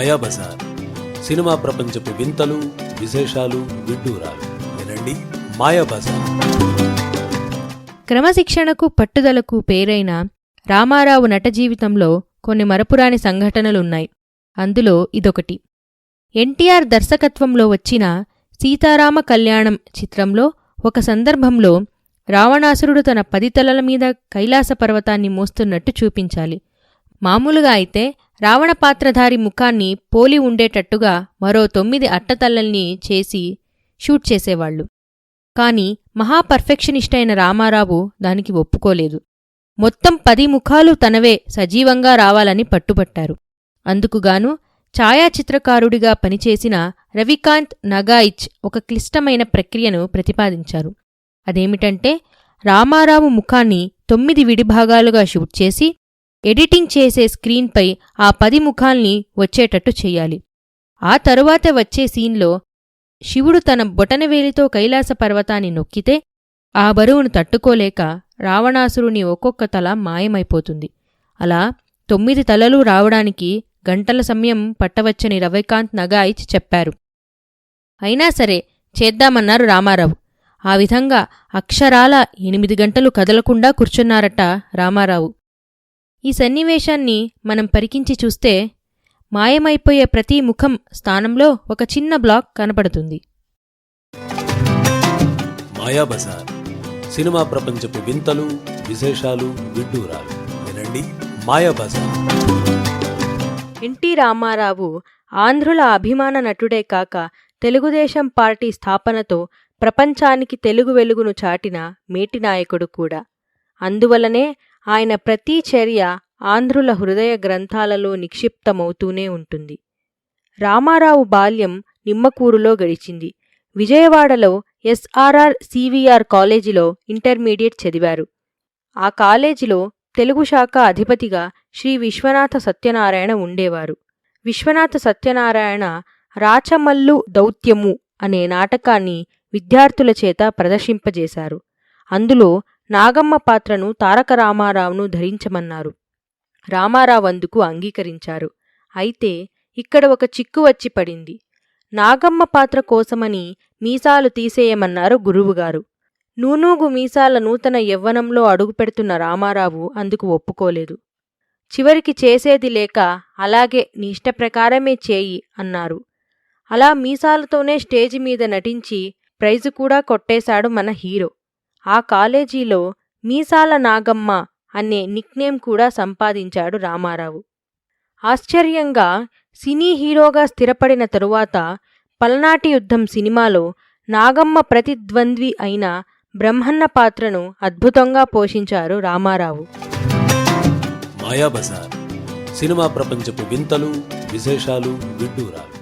Mayabazar. Cinema ప్రపంచపు వింతలు విశేషాలు విడ్డూరాలు. వినండి మాయాబజార్. క్రమశిక్షణకు పట్టుదలకు పేరైన రామారావు నట జీవితంలో కొన్ని మరపురాని సంఘటనలున్నాయి. అందులో ఇదొకటి. ఎన్టీఆర్ దర్శకత్వంలో వచ్చిన సీతారామ కళ్యాణం చిత్రంలో ఒక సందర్భంలో రావణాసురుడు తన పది తలల మీద కైలాస పర్వతాన్ని మోస్తున్నట్టు చూపించాలి. మామూలుగా అయితే రావణపాత్రధారి ముఖాన్ని పోలి ఉండేటట్టుగా మరో తొమ్మిది అట్టతల్లల్ని చేసి షూట్ చేసేవాళ్ళు కాని మహాపర్ఫెక్షనిస్ట్ అయిన రామారావు దానికి ఒప్పుకోలేదు. మొత్తం పది ముఖాలు తనవే సజీవంగా రావాలని పట్టుబట్టారు. అందుకుగాను ఛాయాచిత్రకారుడిగా పనిచేసిన రవికాంత్ నగాయిచ్ ఒక క్లిష్టమైన ప్రక్రియను ప్రతిపాదించారు. అదేమిటంటే రామారావు ముఖాన్ని తొమ్మిది విడిభాగాలుగా షూట్ చేసి ఎడిటింగ్ చేసే స్క్రీన్పై ఆ పది ముఖాల్ని వచ్చేటట్టు చెయ్యాలి ఆ తరువాత వచ్చే సీన్లో శివుడు తన బొటనవేలితో కైలాస పర్వతాన్ని నొక్కితే ఆ బరువును తట్టుకోలేక రావణాసురుని ఒక్కొక్క తల మాయమైపోతుంది. అలా తొమ్మిది తలలు రావడానికి గంటల సమయం పట్టవచ్చని రవికాంత్ నగాయిచ్ చెప్పారు. అయినా సరే చేద్దామన్నారు రామారావు. ఆ విధంగా అక్షరాల ఎనిమిది గంటలు కదలకుండా కూర్చున్నారట రామారావు. ఈ సన్నివేశాన్ని మనం పరికించి చూస్తే మాయమైపోయే ప్రతి ముఖం స్థానంలో ఒక చిన్న బ్లాక్ కనపడుతుంది మాయాబజార్ సినిమా ప్రపంచపు వింతలు విశేషాలు విడ్డూరాలు. వినండి మాయాబజార్ ఎన్టీ రామారావు ఆంధ్రుల అభిమాన నటుడే కాక తెలుగుదేశం పార్టీ స్థాపనతో ప్రపంచానికి తెలుగు వెలుగును చాటిన మేటి నాయకుడు కూడా. అందువలనే ఆయన ప్రతి చర్య ఆంధ్రుల హృదయ గ్రంథాలలో నిక్షిప్తమవుతూనే ఉంటుంది. రామారావు బాల్యం నిమ్మకూరులో గడిచింది. విజయవాడలో ఎస్ఆర్ఆర్ సివిఆర్ కాలేజీలో ఇంటర్మీడియట్ చదివారు. ఆ కాలేజీలో తెలుగు శాఖ అధిపతిగా శ్రీ విశ్వనాథ సత్యనారాయణ ఉండేవారు. విశ్వనాథ సత్యనారాయణ రాచమల్లు దౌత్యము అనే నాటకాన్ని విద్యార్థుల చేత ప్రదర్శింపజేశారు. అందులో నాగమ్మ పాత్రను తారక రామారావును ధరించమన్నారు. రామారావు అందుకు అంగీకరించారు. అయితే ఇక్కడ ఒక చిక్కు వచ్చి పడింది. నాగమ్మ పాత్ర కోసమని మీసాలు తీసేయమన్నారు గురువుగారు. నూనూగు మీసాల నూతన యవ్వనంలో అడుగుపెడుతున్న రామారావు అందుకు ఒప్పుకోలేదు. చివరికి చేసేది లేక అలాగే నీ ఇష్టప్రకారమే చేయి అన్నారు. అలా మీసాలతోనే స్టేజి మీద నటించి ప్రైజు కూడా కొట్టేశాడు మన హీరో. ఆ కాలేజీలో మీసాల నాగమ్మ అనే నిక్నేమ్ కూడా సంపాదించాడు రామారావు. ఆశ్చర్యంగా సినీ హీరోగా స్థిరపడిన తరువాత పల్నాటి యుద్ధం సినిమాలో నాగమ్మ ప్రతిద్వంద్వి అయిన బ్రహ్మన్న పాత్రను అద్భుతంగా పోషించారు రామారావు. మాయాబజార్. సినిమా ప్రపంచపు వింతలు విశేషాలు విడ్డూరాలు.